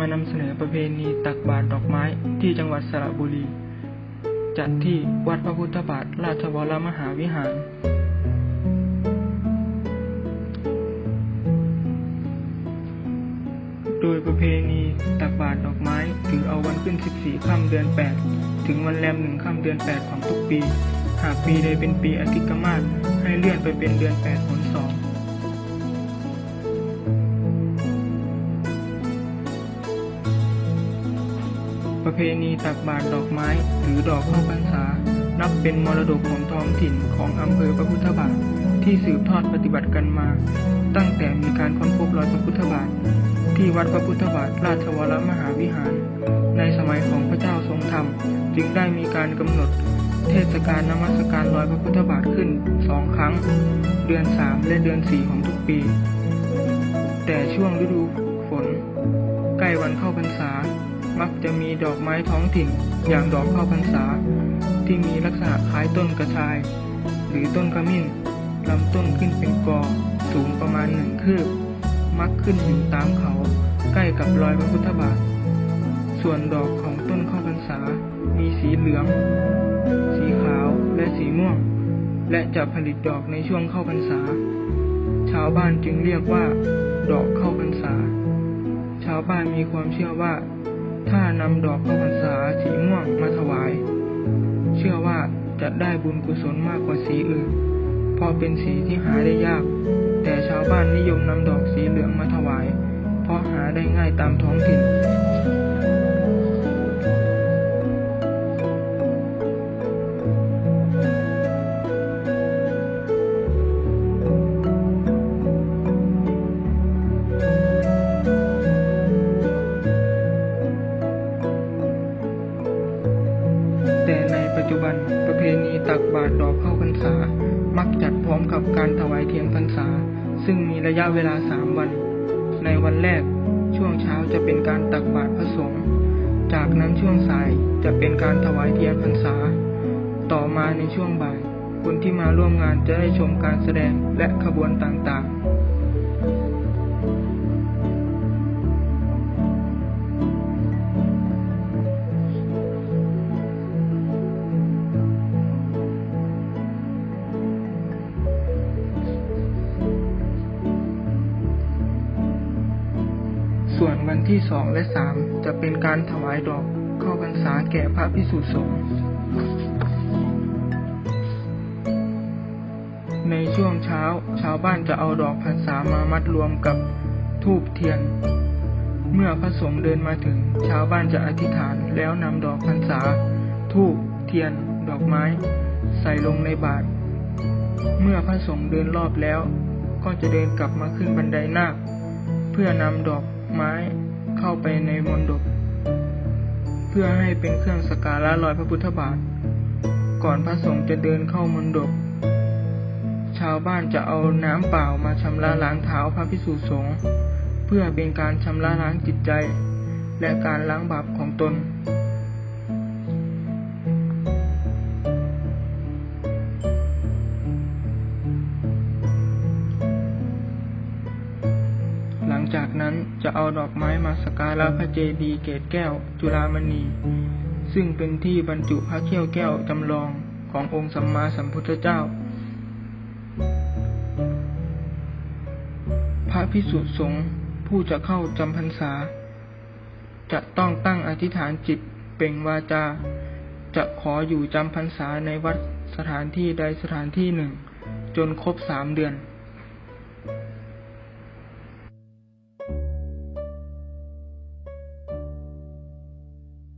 มานำเสนอประเพณีตักบาตรดอกไม้ที่จังหวัดสระบุรี จัดที่วัดพระพุทธบาทราชวรมหาวิหาร โดยประเพณีตักบาตรดอกไม้ถือเอาวันขึ้น 14 ค่ำเดือน 8 ถึงวันแรมหนึ่งค่ำเดือน 8 ของทุกปี หากปีใดเป็นปีอธิกมาศให้เลื่อนไปเป็นเดือน 8 เพณีตักบาตรดอกไม้ หรือดอกข้าวพรรษา นับเป็นมรดกของท้องถิ่นของอำเภอพระพุทธบาทที่สืบทอดปฏิบัติกันมา ตั้งแต่มีการค้นพบรอยพระพุทธบาท ที่วัดพระพุทธบาทราชวรมหาวิหาร ในสมัยของพระเจ้าทรงธรรม จึงได้มีการกำหนด เทศกาลนมัสการรอยพระพุทธบาทขึ้นสองครั้ง เดือนสามและเดือนสี่ของทุกปี แต่ช่วงฤดูฝน ใกล้วันเข้าพรรษา มักจะมีดอกไม้ท้องถิ่นอย่างดอกเข้าพรรษา ที่มีลักษณะคล้ายต้นกระชาย หรือต้นขมิ้นลำต้นขึ้นเป็นกอสูงประมาณหนึ่งคืบ มักขึ้นอยู่ตามเขาใกล้กับรอยพระพุทธบาท ส่วนดอกของต้นเข้าพรรษา มีสีเหลือง สีขาวและสีม่วง และจะผลิตดอกในช่วงเข้าพรรษา ชาวบ้านจึงเรียกว่า ดอกเข้าพรรษา ชาวบ้านมีความเชื่อว่า ถ้านำดอกเข้าพรรษาสีม่วงมาถวาย เชื่อว่าจะได้บุญกุศลมากกว่าสีอื่นเพราะเป็นสีที่หาได้ยาก แต่ชาวบ้านนิยมนำดอกสีเหลืองมาถวาย เพราะหาได้ง่ายตามท้องถิ่น จจุบันประเพณีตักบาตรดอกเข้าพรรษา มักจัดพร้อมกับการถวายเทียนพรรษา ซึ่งมีระยะเวลาสามวัน ในวันแรกช่วงเช้าจะเป็นการตักบาตรพระสงฆ์จากนั้นช่วงสายจะเป็นการถวายเทียนพรรษา ต่อมาในช่วงบ่ายคนที่มาร่วมงานจะได้ชมการแสดงและขบวนต่างๆ ส่วนวันที่สองและสามจะเป็นการถวายดอกเข้าพรรษาแก่พระพิสุสงฆ์ในช่วงเช้าชาวบ้านจะเอาดอกพรรษามามัดรวมกับทูบเทียน เมื่อพระสงฆ์เดินมาถึง ชาวบ้านจะอธิษฐานแล้วนำดอกพรรษาทูบเทียน ดอกไม้ ใส่ลงในบาตรเมื่อพระสงฆ์เดินรอบแล้ว ก็จะเดินกลับมาขึ้นบันไดนาค เพื่อนำดอกไม้เข้าไปในมณฑปเพื่อให้เป็นเครื่องสกการะรอยพระพุทธบาท ก่อนพระสงฆ์จะเดินเข้ามณฑปชาวบ้านจะเอาน้ำเปล่ามาชำระล้างเท้าพระพิสุสงฆ์เพื่อเป็นการชำระล้างจิตใจ และการล้างบาปของตน นั้นจะเอาดอกไม้มาสการะพระเจดีย์เกศแก้ว จุฬามณี ซึ่งเป็นที่บรรจุพระเขี้ยวแก้วจำลองขององค์สัมมาสัมพุทธเจ้า พระพิสุสงฆ์ผู้จะเข้าจำพรรษา จะต้องตั้งอธิษฐานจิตเป่งวาจา จะขออยู่จำพรรษาในวัดสถานที่ใดสถานที่หนึ่ง จนครบสามเดือน